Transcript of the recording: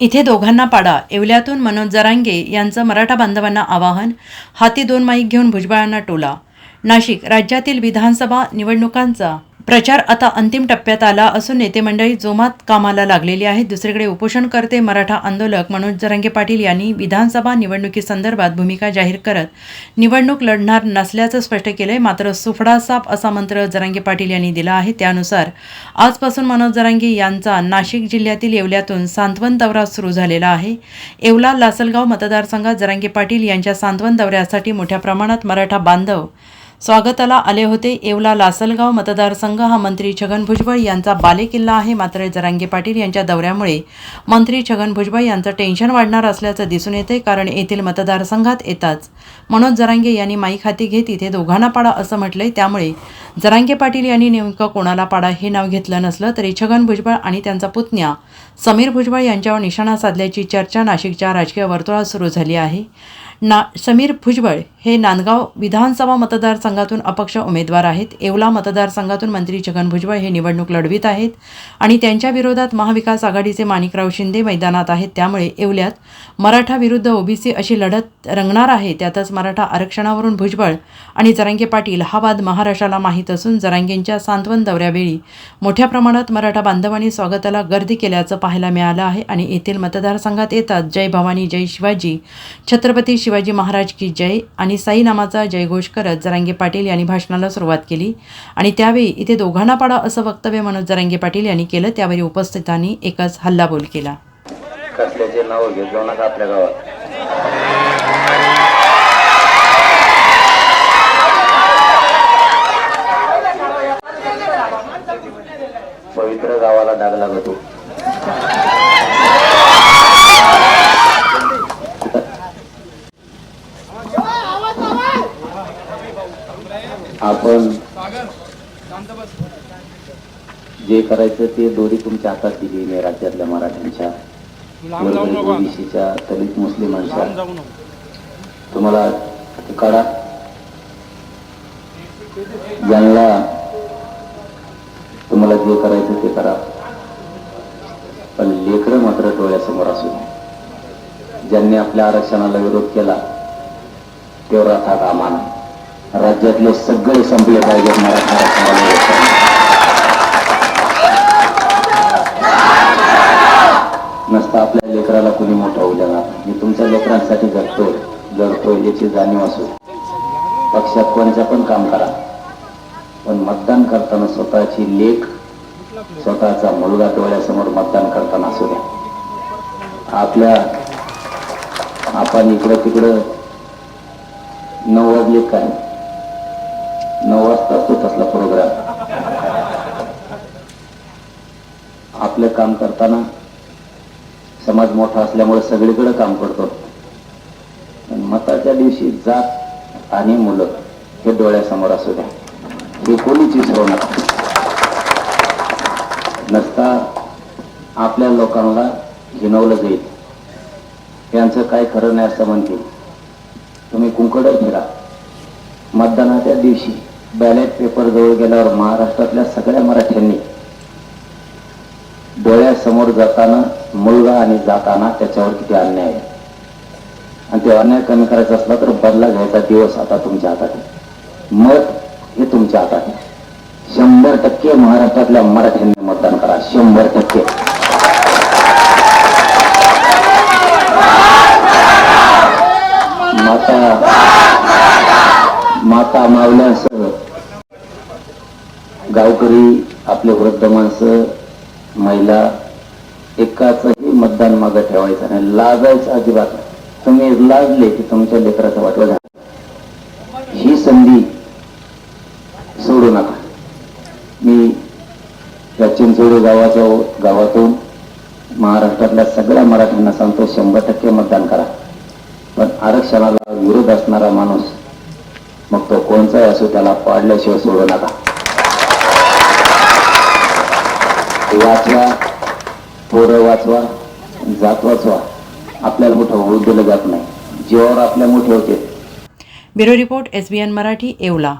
इथे दोघांना पाडा येवल्यातून मनोज जरांगे यांचं मराठा बांधवांना आवाहन हाती दोन माईक घेऊन भुजबळांना टोला. नाशिक राज्यातील विधानसभा निवडणुकांचा प्रचार आता अंतिम टप्प्यात आला असून नेते मंडळी जोमात कामाला लागलेली आहेत. दुसरीकडे उपोषणकर्ते मराठा आंदोलक मनोज जरांगे पाटील यांनी विधानसभा निवडणुकीसंदर्भात भूमिका जाहीर करत निवडणूक लढणार नसल्याचं स्पष्ट केलंय. मात्र सुफडा साप असा मंत्र जरांगे पाटील यांनी दिला आहे. त्यानुसार आजपासून मनोज जरांगे यांचा नाशिक जिल्ह्यातील येवल्यातून सांत्वन दौरा सुरू झालेला आहे. येवला लासलगाव मतदारसंघात जरांगे पाटील यांच्या सांत्वन दौऱ्यासाठी मोठ्या प्रमाणात मराठा बांधव स्वागताला आले होते येवला लासलगाव मतदारसंघ. हा मंत्री छगन भुजबळ यांचा बालेकिल्ला आहे. मात्र जरांगे पाटील यांच्या दौऱ्यामुळे मंत्री छगन भुजबळ यांचं टेन्शन वाढणार असल्याचं दिसून येते कारण येथील मतदारसंघात येताच मनोज जरांगे यांनी माईक हाती घेत इथे दोघांना पाडा असं म्हटलंय. त्यामुळे जरांगे पाटील यांनी नेमकं कोणाला पाडा हे नाव घेतलं नसलं तरी छगन भुजबळ आणि त्यांचा पुतण्या समीर भुजबळ यांच्यावर निशाणा साधल्याची चर्चा नाशिकच्या राजकीय वर्तुळात सुरू झाली आहे. ना समीर भुजबळ हे नांदगाव विधानसभा मतदारसंघातून अपक्ष उमेदवार आहेत. येवला मतदारसंघातून मंत्री छगन भुजबळ हे निवडणूक लढवित आहेत आणि त्यांच्या विरोधात महाविकास आघाडीचे माणिकराव शिंदे मैदानात आहेत. त्यामुळे येवल्यात मराठा विरुद्ध ओबीसी अशी लढत रंगणार आहे. त्यातच मराठा आरक्षणावरून भुजबळ आणि जरांगे पाटील हा वाद महाराष्ट्राला माहीत असून जरांगेंच्या सांत्वन दौऱ्यावेळी मोठ्या प्रमाणात मराठा बांधवांनी स्वागताला गर्दी केल्याचं पाहायला मिळालं आहे आणि येथील मतदारसंघात येतात जय भवानी जय शिवाजी छत्रपती शिवाजी महाराज की जय आणि साईनामाचा जयघोष करत जरांगे पाटील यांनी भाषणाला सुरुवात केली. आणि त्यावेळी इथे दोघांना पाडा असं वक्तव्य मनोज जरांगे पाटील यांनी केलं. त्यावेळी उपस्थितांनी एकच हल्लाबोल केला. कसल्याचे नाव घेत जाऊ नका आपल्या गावात. पवित्र गावाला डाग लागतो. आपण जे करायचं ते दोरी तुमच्या हातात दिली मी राज्यातल्या मराठ्यांच्या ओबीसीच्या दलित मुस्लिमांच्या तुम्हाला करा ज्यांना तुम्हाला जे करायचं ते करा. पण लेकरं मात्र डोळ्यासमोर असू ज्यांनी आपल्या आरक्षणाला विरोध केला तेवढा था कामा नाही राज्यातले सगळे संपले पाहिजेत मराठा आरक्षणाला नसता आपल्या लेकराला कुणी मोठा होऊ द्या मी तुमच्या लेकरांसाठी जगतोय लढतोय याची जाणीव असो. पक्षात कोणचं पण काम करा. पण मतदान करताना स्वतःची लेख स्वतःचा मुलगा डोळ्यासमोर मतदान करताना असू द्या. आपल्या आपण इकडं तिकडं नऊ वाजले काय असतो तसला प्रोग्राम आपलं काम करताना समाज मोठा असल्यामुळे सगळीकडे काम करतो. पण मताच्या दिवशी जात आणि मुलं हे डोळ्यासमोर असू द्या. हे कोणीच विसरू नका. नसता आपल्या लोकांना हिनवलं जाईल. यांचं काय खरं नाही असं म्हणतील. तुम्ही कुंकडच फिरा. मतदानाच्या दिवशी बॅलेट पेपर जवळ गेल्यावर महाराष्ट्रातल्या सगळ्या मराठ्यांनी डोळ्यासमोर जाताना मुलगा आणि जाताना त्याच्यावर किती अन्याय आहे? आणि ते अन्याय कमी करायचा असला तर बदला घ्यायचा दिवस आता तुमच्या हातात आहे मत हे तुमच्या हातात आहे शंभर टक्के महाराष्ट्रातल्या मराठ्यांनी मतदान करा. शंभर टक्के माता माता मावल्यासह गावकरी आपले वृद्ध माणसं महिला एकाचही मतदान मागं ठेवायचं नाही. लाजायचं अजिबात नाही. तुम्ही लाजले की तुमच्या लेकराचं वाटवा झालं. ही संधी सोडू नका. मी या चिंचोडी गावाच्या गावातून महाराष्ट्रातल्या सगळ्या मराठ्यांना सांगतो शंभर टक्के मतदान करा. पण आरक्षणाला विरोध असणारा माणूस मग तो कोणचाही असो त्याला पाडल्याशिवाय सोडू नका. वाचवा पोरं वाचवा जात वाचवा. आपल्याला मोठं होऊ दिलं जात नाही. जीवावर आपल्या मोठे होते. Bureau report S B N Marathi Yeola.